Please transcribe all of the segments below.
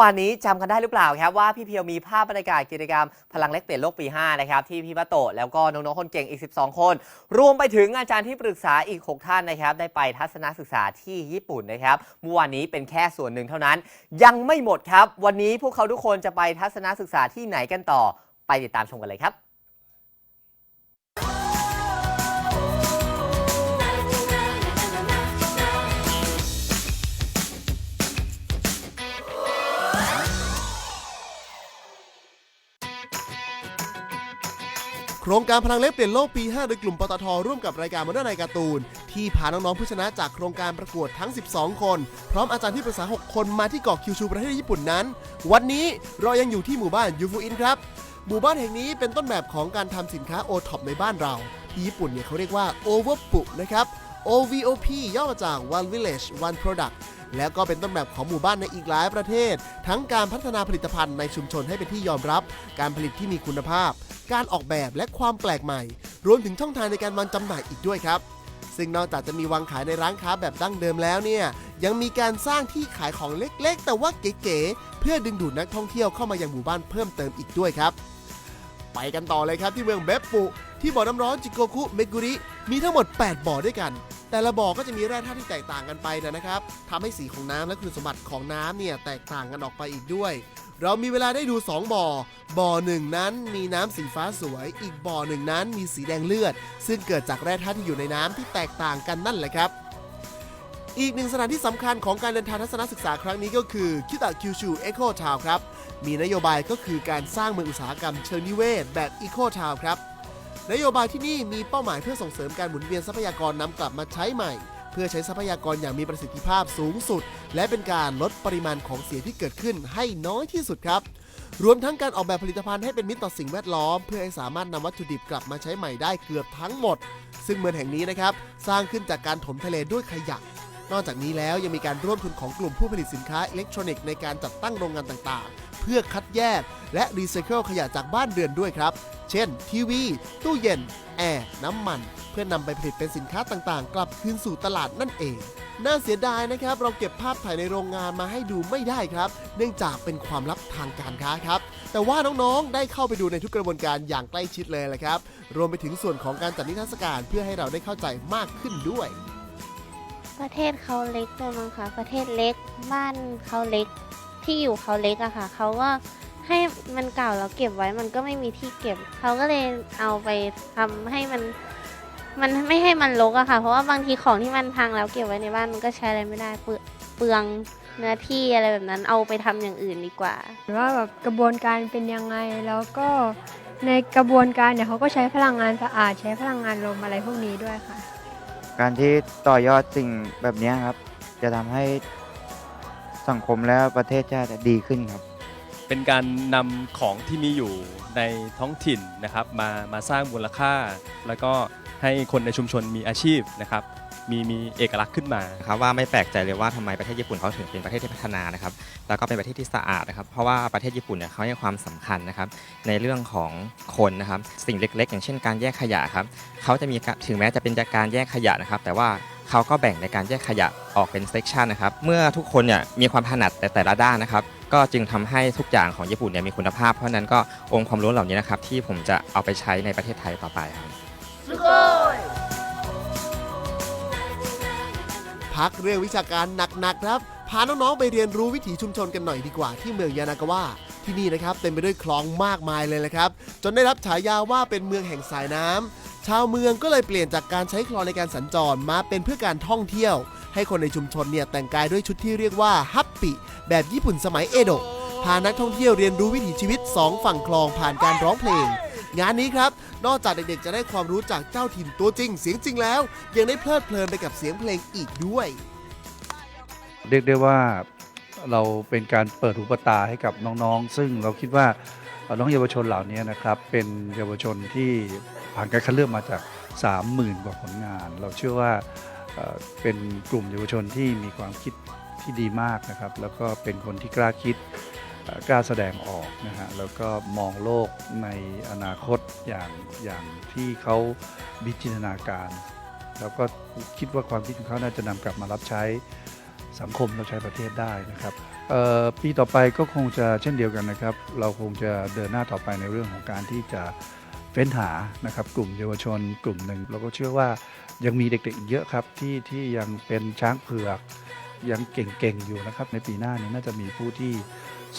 วานนี้จำกันได้หรือเปล่าครับว่าพี่เพียวมีภาพบรรยากาศกิจกรรมพลังเล็กเปลี่ยนโลกปี 5 นะครับ ที่พี่ปะโตแล้วก็น้องๆคนเก่งอีก 12 คน รวมไปถึงอาจารย์ที่ปรึกษาอีก 6 ท่านนะครับ ได้ไปทัศนศึกษาที่ญี่ปุ่นนะครับเมื่อวานนี้เป็นแค่ส่วนหนึ่งเท่านั้น ยังไม่หมดครับ วันนี้พวกเขาทุกคนจะไปทัศนศึกษาที่ไหนกันต่อ ไปติดตามชมกันเลยครับ ครงการพลังเล็กเปลี่ยนโลกปี 5 โดยกลุ่มปตทร่วมกับรายการม o เด r n ไนการ์ตูน ที่พาน้องๆผู้ชนะจากโครงการประกวดทั้ง 12 คน พร้อมอาจารย์ที่ปรึกษา 6 คนมาที่เกาะคิวชูประเทศญี่ปุ่นนั้น วันนี้เรายังอยู่ที่หมู่บ้านยูฟูอินครับ หมู่บ้านแห่งนี้เป็นต้นแบบของการทำสินค้าโอท็อปในบ้านเรา ที่ญี่ปุ่นเนี่ยเขาเรียกว่า Overpu นะครับ OVOP ย่อมาจาก One Village One Product แล้วก็เป็นต้นแบบของหมู่บ้านในอีกหลายประเทศ ทั้งการพัฒนาผลิตภัณฑ์ในชุมชนให้เป็นที่ยอมรับ การผลิตที่มีคุณภาพ การออกแบบและความแปลกใหม่ รวมถึงช่องทางในการวางจำหน่ายอีกด้วยครับซึ่งนอกจากจะมีวางขายในร้านค้าแบบดั้งเดิมแล้วเนี่ย ยังมีการสร้างที่ขายของเล็กๆ แต่ว่าเก๋ๆเพื่อดึงดูดนักท่องเที่ยวเข้ามายังหมู่บ้านเพิ่มเติมอีกด้วยครับ ไปกันต่อเลยครับที่เมืองเบปปุที่บ่อน้ำร้อนจิโกคุเมกุริมีทั้งหมด 8 บ่อด้วยกัน แต่ละบ่อก็จะมีแร่ธาตุที่แตกต่างกันไปนะครับทำให้สีของน้ำและคุณสมบัติของน้ำเนี่ยแตกต่างกันออกไปอีกด้วย เรามีเวลาได้ดู 2 บ่อ บ่อหนึ่งนั้นมีน้ำสีฟ้าสวย อีกบ่อหนึ่งนั้นมีสีแดงเลือด ซึ่งเกิดจากแร่ธาตุที่อยู่ในน้ำที่แตกต่างกันนั่นแหละครับอีกหนึ่งสถานที่สำคัญของการเดินทางทัศนศึกษาครั้งนี้ก็คือคิตะคิวชูเอโคทาวครับ มีนโยบายก็คือการสร้างเมืองอุตสาหกรรมเชิงนิเวศแบบอีโคทาวครับ นโยบายที่นี่มีเป้าหมายเพื่อส่งเสริมการหมุนเวียนทรัพยากรนำกลับมาใช้ใหม่ เพื่อใช้ทรัพยากรอย่างมีประสิทธิภาพสูงสุด และเป็นการลดปริมาณของเสียที่เกิดขึ้นให้น้อยที่สุดครับ รวมทั้งการออกแบบผลิตภัณฑ์ให้เป็นมิตรต่อสิ่งแวดล้อม เพื่อให้สามารถนำวัตถุดิบกลับมาใช้ใหม่ได้เกือบทั้งหมด ซึ่งเมืองแห่งนี้นะครับสร้างขึ้นจากการถมทะเลด้วยขยะนอกจากนี้แล้วยังมีการร่วมทุนของกลุ่มผู้ผลิตสินค้าอิเล็กทรอนิกส์ในการจัดตั้งโรงงานต่างๆ พื่อคัดแยก และรีไซเคิลขยะจากบ้านเรือนด้วยครับ เช่น ทีวี ตู้เย็น แอร์ น้ำมัน เพื่อนำไปผลิตเป็นสินค้าต่างๆ กลับคืนสู่ตลาดนั่นเอง น่าเสียดายนะครับ เราเก็บภาพถ่ายในโรงงานมาให้ดูไม่ได้ครับ เนื่องจากเป็นความลับทางการค้าครับ แต่ว่าน้องๆ ได้เข้าไปดูในทุกกระบวนการอย่างใกล้ชิดเลยแหละครับ รวมไปถึงส่วนของการจัดนิทรรศการเพื่อให้เราได้เข้าใจมากขึ้นด้วย ประเทศเขาเล็กด้วยมั้งคะประเทศเล็ก บ้านเขาเล็ก ที่อยู่เขาเล็กอะค่ะเขาก็ให้มันเก่าแล้วเก็บไว้มันก็ไม่มีที่เก็บเขาก็เลยเอาไปทำให้มัน มันไม่ให้มันรกอะค่ะ เพราะว่าบางทีของที่มันพังแล้วเก็บไว้ในบ้านมันก็ใช้อะไรไม่ได้เปลืองเปลืองเนื้อที่อะไรแบบนั้นเอาไปทำอย่างอื่นดีกว่าว่าแบบกระบวนการเป็นยังไงแล้วก็ในกระบวนการเนี่ยเขาก็ใช้พลังงานสะอาดใช้พลังงานลมอะไรพวกนี้ด้วยค่ะ การที่ต่อยอดสิ่งแบบเนี้ยครับ จะทำให้ สังคมและประเทศชาติดีขึ้นครับ เป็นการนำของที่มีอยู่ในท้องถิ่นนะครับ มามาสร้างมูลค่า แล้วก็ให้คนในชุมชนมีอาชีพนะครับ มีมีเอกลักษณ์ขึ้นมา นะครับว่าไม่แปลกใจเลยว่าทำไมประเทศญี่ปุ่นเขาถึงเป็นประเทศที่พัฒนานะครับแล้วก็เป็นประเทศที่สะอาดนะครับเพราะว่าประเทศญี่ปุ่นเนี่ยเขาให้ความสำคัญนะครับในเรื่องของคนนะครับสิ่งเล็ก ๆ อย่างเช่นการแยกขยะครับเขาจะมีการถึงแม้จะเป็นการแยกขยะนะครับ แต่ว่า เขาก็แบ่งในการแยกขยะออกเป็นเซกชันนะครับ เมื่อทุกคนเนี่ยมีความถนัดแต่แต่ละด้านนะครับ ก็จึงทำให้ทุกอย่างของญี่ปุ่นเนี่ยมีคุณภาพ เพราะฉะนั้นก็องค์ความรู้เหล่านี้นะครับที่ผมจะเอาไปใช้ในประเทศไทยต่อไปครับพักเรื่องวิชาการหนักๆครับ พาน้องๆไปเรียนรู้วิถีชุมชนกันหน่อยดีกว่าที่เมืองยานากาวะที่นี่นะครับเต็มไปด้วยคลองมากมายเลยแหละครับ จนได้รับฉายาว่าเป็นเมืองแห่งสายน้ำ ชาวเมืองก็เลยเปลี่ยนจากการใช้คลองในการสัญจรมาเป็นเพื่อการท่องเที่ยว ให้คนในชุมชนเนี่ยแต่งกายด้วยชุดที่เรียกว่าฮัปปิแบบญี่ปุ่นสมัยเอโดะพานักท่องเที่ยวเรียนรู้วิถีชีวิตสองฝั่งคลองผ่านการร้องเพลง งานนี้ครับ นอกจากเด็กๆจะได้ความรู้จากเจ้าถิ่นตัวจริง เสียงจริงแล้ว ยังได้เพลิดเพลินไปกับเสียงเพลงอีกด้วย เรียกได้ว่าเราเป็นการเปิดหูเปิดตาให้กับน้องๆ ซึ่งเราคิดว่าน้องเยาวชนเหล่านี้นะครับ เป็นเยาวชนที่ ผ่านการคัดเลือกมาจาก 30,000 กว่าผลงาน เราเชื่อว่าเเป็นกลุ่มเยาวชนที่มีความคิดที่ดีมากนะครับ แล้วก็เป็นคนที่กล้าคิดกล้าแสดงออกนะฮะแล้วก็มองโลกในอนาคตอย่างอย่างที่เขามีจินตนาการ แล้วก็คิดว่าความคิดของเขาน่าจะนำกลับมารับใช้สังคมเราใช้ประเทศได้นะครับปีต่อไปก็คงจะเช่นเดียวกันนะครับ เราคงจะเดินหน้าต่อไปในเรื่องของการที่จะ เฟ้นหานะครับกลุ่มเยาวชนกลุ่มหนึ่งเราก็เชื่อว่ายังมีเด็กๆเยอะครับที่ที่ยังเป็นช้างเผือกยังเก่งๆอยู่นะครับ ในปีหน้านี้น่าจะมีผู้ที่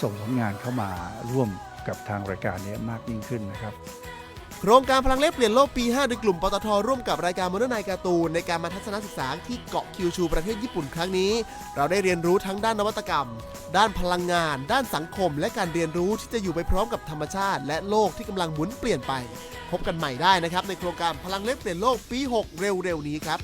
ส่งผลงานเข้ามาร่วมกับทางรายการนี้มากยิ่งขึ้นนะครับ โครงการพลังเล็บเปลี่ยนโลกปี 5 โดยกลุ่มปตทร่วมกับรายการมโนนายการ์ตูนในการมาทัศนศึกษาที่เกาะคิวชูประเทศญี่ปุ่นครั้งนี้ เราได้เรียนรู้ทั้งด้านนวัตกรรม ด้านพลังงาน ด้านสังคม และการเรียนรู้ที่จะอยู่ไปพร้อมกับธรรมชาติ และโลกที่กำลังหมุนเปลี่ยนไป พบกันใหม่ได้นะครับในโครงการพลังเล็บเปลี่ยนโลกปี 6 เร็วๆนี้ครับ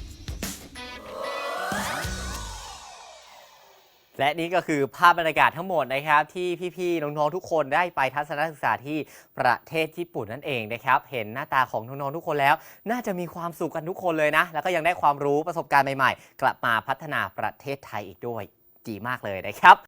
และนี่ก็คือภาพบรรยากาศทั้งหมดนะครับ ที่พี่ๆน้องๆทุกคนได้ไปทัศนศึกษาที่ประเทศญี่ปุ่นนั่นเองนะครับ เห็นหน้าตาของน้องๆทุกคนแล้ว น่าจะมีความสุขกันทุกคนเลยนะ แล้วก็ยังได้ความรู้ประสบการณ์ใหม่ๆ กลับมาพัฒนาประเทศไทยอีกด้วย ดีมากเลยนะครับ